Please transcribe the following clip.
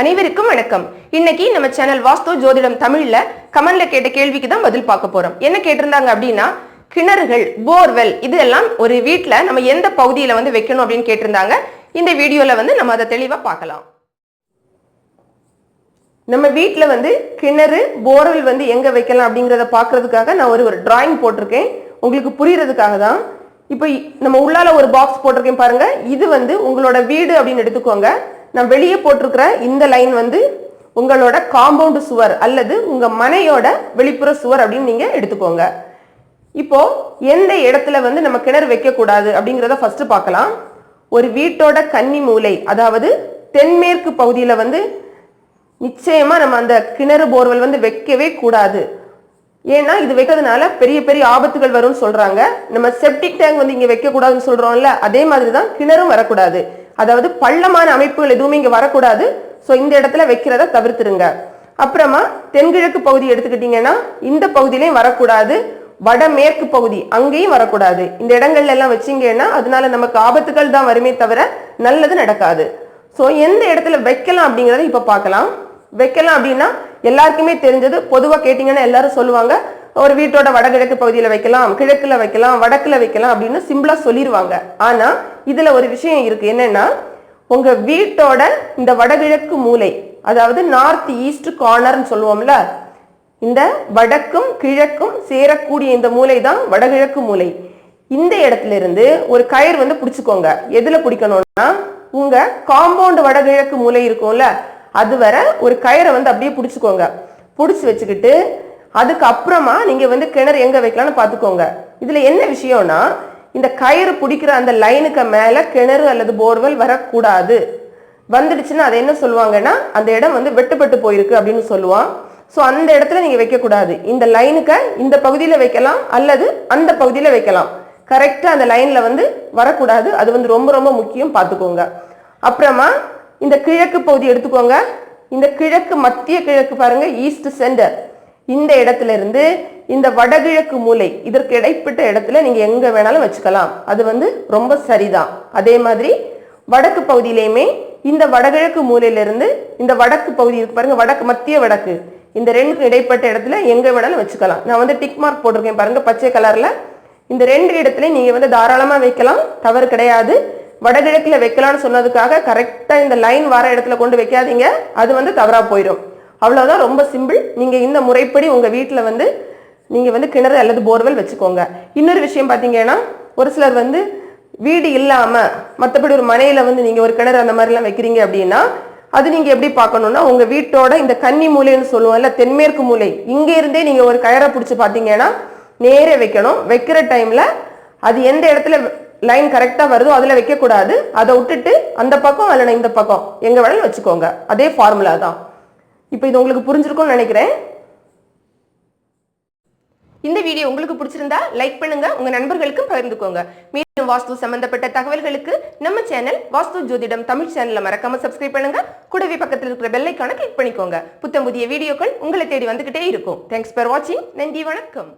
அனைவருக்கும் வணக்கம். இன்னைக்கு நம்ம சேனல் வாஸ்து ஜோதிடம் தமிழ்ல கமெண்ட்ல கேட்ட கேள்விக்கு தான் பதில் பார்க்க போறோம். என்ன கேட்டிருந்தாங்க அப்படின்னா கிணறுகள் போர்வெல் இதெல்லாம் ஒரு வீட்டில் நம்ம எந்த பகுதியில வந்து வைக்கணும் அப்படின்னு கேட்டிருந்தாங்க. இந்த வீடியோல வந்து நம்ம அதை தெளிவா பார்க்கலாம். நம்ம வீட்டில் வந்து கிணறு போர்வெல் வந்து எங்கே வைக்கலாம் அப்படிங்கிறத பார்க்கறதுக்காக நான் ஒரு ஒரு டிராயிங் போட்டிருக்கேன். உங்களுக்கு புரியறதுக்காக தான். இப்போ நம்ம உள்ளால ஒரு பாக்ஸ் போட்டிருக்கேன் பாருங்க. இது வந்து உங்களோட வீடு அப்படின்னு எடுத்துக்கோங்க. நான் வெளியே போட்டிருக்கிற இந்த லைன் வந்து உங்களோட காம்பவுண்ட் சுவர் அல்லது உங்க மனையோட வெளிப்புற சுவர் அப்படின்னு நீங்க எடுத்துக்கோங்க. இப்போ எந்த இடத்துல வந்து நம்ம கிணறு வைக்கக்கூடாது அப்படிங்கிறத ஃபர்ஸ்ட் பார்க்கலாம். ஒரு வீட்டோட கன்னி மூலை அதாவது தென்மேற்கு பகுதியில வந்து நிச்சயமா நம்ம அந்த கிணறு போர்வெல் வந்து வைக்கவே கூடாது. ஏன்னா இது வைக்கிறதுனால பெரிய பெரிய ஆபத்துகள் வரும்னு சொல்றாங்க. நம்ம செப்டிக் டேங்க் வந்து இங்க வைக்க கூடாதுன்னு சொல்றோம்ல அதே மாதிரி தான் கிணறும் வரக்கூடாது. அதாவது பள்ளமான அமைப்புகள் எதுவுமே இங்க வரக்கூடாது. ஸோ இந்த இடத்துல வைக்கிறத தவிர்த்துருங்க. அப்புறமா தென்கிழக்கு பகுதி எடுத்துக்கிட்டீங்கன்னா இந்த பகுதியிலையும் வரக்கூடாது. வடமேற்கு பகுதி அங்கேயும் வரக்கூடாது. இந்த இடங்கள்ல எல்லாம் வச்சீங்கன்னா அதனால நமக்கு ஆபத்துகள் தான் வருமே தவிர நல்லது நடக்காது. ஸோ எந்த இடத்துல வைக்கலாம் அப்படிங்கிறத இப்ப பார்க்கலாம். வைக்கலாம் அப்படின்னா எல்லாருக்குமே தெரிஞ்சது. பொதுவாக கேட்டிங்கன்னா எல்லாரும் சொல்லுவாங்க ஒரு வீட்டோட வடகிழக்கு பகுதியில் வைக்கலாம் கிழக்குல வைக்கலாம் வடக்குல வைக்கலாம் அப்படின்னு சிம்பிளா சொல்லிடுவாங்க ஆனா இதுல ஒரு விஷயம் இருக்கு. என்னன்னா உங்க வீட்டோட இந்த வடகிழக்கு மூலை அதாவது நார்த் ஈஸ்ட் கார்னர்னு சொல்லுவோம்ல இந்த வடக்கும் கிழக்கும் சேரக்கூடிய இந்த மூலை தான் வடகிழக்கு மூலை. இந்த இடத்துல இருந்து ஒரு கயிறு வந்து பிடிச்சுக்கோங்க. எதுல பிடிக்கணும்னா உங்க காம்பவுண்ட் வடகிழக்கு மூலை இருக்கும்ல அது வர ஒரு கயிறை வந்து அப்படியே பிடிச்சுக்கோங்க. பிடிச்சி வச்சுக்கிட்டு அதுக்கப்புறமா நீங்கள் நீங்க வந்து கிணறு எங்க வைக்கலாம்னு பார்த்துக்கோங்க. இதுல என்ன விஷயம்னா இந்த கயிறு பிடிக்கிற அந்த லைனுக்கு மேல கிணறு அல்லது போர்வெல் வரக்கூடாது. வந்துடுச்சுன்னா அதை என்ன சொல்லுவாங்கன்னா அந்த இடம் வந்து வெட்டுப்பட்டு போயிருக்கு அப்படின்னு சொல்லுவான். ஸோ அந்த இடத்துல நீங்க வைக்கக்கூடாது. இந்த லைனுக்கு இந்த பகுதியில வைக்கலாம் அல்லது அந்த பகுதியில வைக்கலாம். கரெக்டா அந்த லைன்ல வந்து வரக்கூடாது. அது வந்து ரொம்ப ரொம்ப முக்கியம் பார்த்துக்கோங்க. அப்புறமா இந்த கிழக்கு பகுதி எடுத்துக்கோங்க. இந்த கிழக்கு மத்திய கிழக்கு பாருங்க ஈஸ்ட் சென்டர் இந்த இடத்துல இருந்து இந்த வடகிழக்கு மூலை இதற்கு இடைப்பட்ட இடத்துல நீங்க எங்க வேணாலும் வச்சுக்கலாம். அது வந்து ரொம்ப சரிதான். அதே மாதிரி வடக்கு பகுதியிலையுமே இந்த வடகிழக்கு மூலையிலிருந்து இந்த வடக்கு பகுதி இருக்கு பாருங்க வடக்கு மத்திய வடக்கு. இந்த ரெண்டுக்கு இடைப்பட்ட இடத்துல எங்க வேணாலும் வச்சுக்கலாம். நான் வந்து டிக் மார்க் போட்டிருக்கேன் பாருங்க பச்சை கலர்ல இந்த ரெண்டு இடத்துல நீங்க வந்து தாராளமா வைக்கலாம் தவறு கிடையாது. வடகிழக்கில் வைக்கலாம்னு சொன்னதுக்காக கரெக்டாக இந்த லைன் வர இடத்துல கொண்டு வைக்காதீங்க. அது வந்து தவறா போயிடும் அவ்வளோதான் ரொம்ப சிம்பிள் நீங்கள் இந்த முறைப்படி உங்கள் வீட்டில் வந்து நீங்கள் வந்து கிணறு அல்லது போர்வெல் வச்சுக்கோங்க. இன்னொரு விஷயம் பார்த்தீங்கன்னா ஒரு சிலர் வந்து வீடு இல்லாமல் மற்றபடி ஒரு மனையில் வந்து நீங்கள் ஒரு கிணறு அந்த மாதிரிலாம் வைக்கிறீங்க அப்படின்னா அது நீங்கள் எப்படி பார்க்கணுன்னா உங்கள் வீட்டோட இந்த கன்னி மூலைன்னு சொல்லுவோம் இல்லை தென்மேற்கு மூலை. இங்கேருந்தே இருந்தே ஒரு கயரை பிடிச்சி பார்த்தீங்கன்னா நேரே வைக்கணும். வைக்கிற டைமில் அது எந்த இடத்துல லைன் கரெக்டாக வருதோ அதில் வைக்கக்கூடாது. அதை விட்டுட்டு அந்த பக்கம் அல்லனா இந்த பக்கம். எங்கே வேணாலும் வச்சுக்கோங்க. அதே ஃபார்முலா தான். இப்போ இது உங்களுக்கு புரிஞ்சிருக்கும்னு நினைக்கிறேன். இந்த வீடியோ உங்களுக்கு பிடிச்சிருந்தா லைக் பண்ணுங்க. உங்க நண்பர்களுக்கும் பகிர்ந்துக்கோங்க. மீண்டும் வாஸ்து சம்பந்தப்பட்ட தகவல்களுக்கு நம்ம சேனல் வாஸ்து ஜோதிடம் தமிழ் சேனல்ல மறக்காம சப்ஸ்கிரைப் பண்ணுங்க. கூடவே பக்கத்தில் இருக்கிற பெல்லைக்கான கிளிக் பண்ணிக்கோங்க. புத்தம் புதிய வீடியோக்கள் உங்களை தேடி வந்துகிட்டே இருக்கும். தேங்க்ஸ் ஃபார் வாட்சிங் நன்றி வணக்கம்.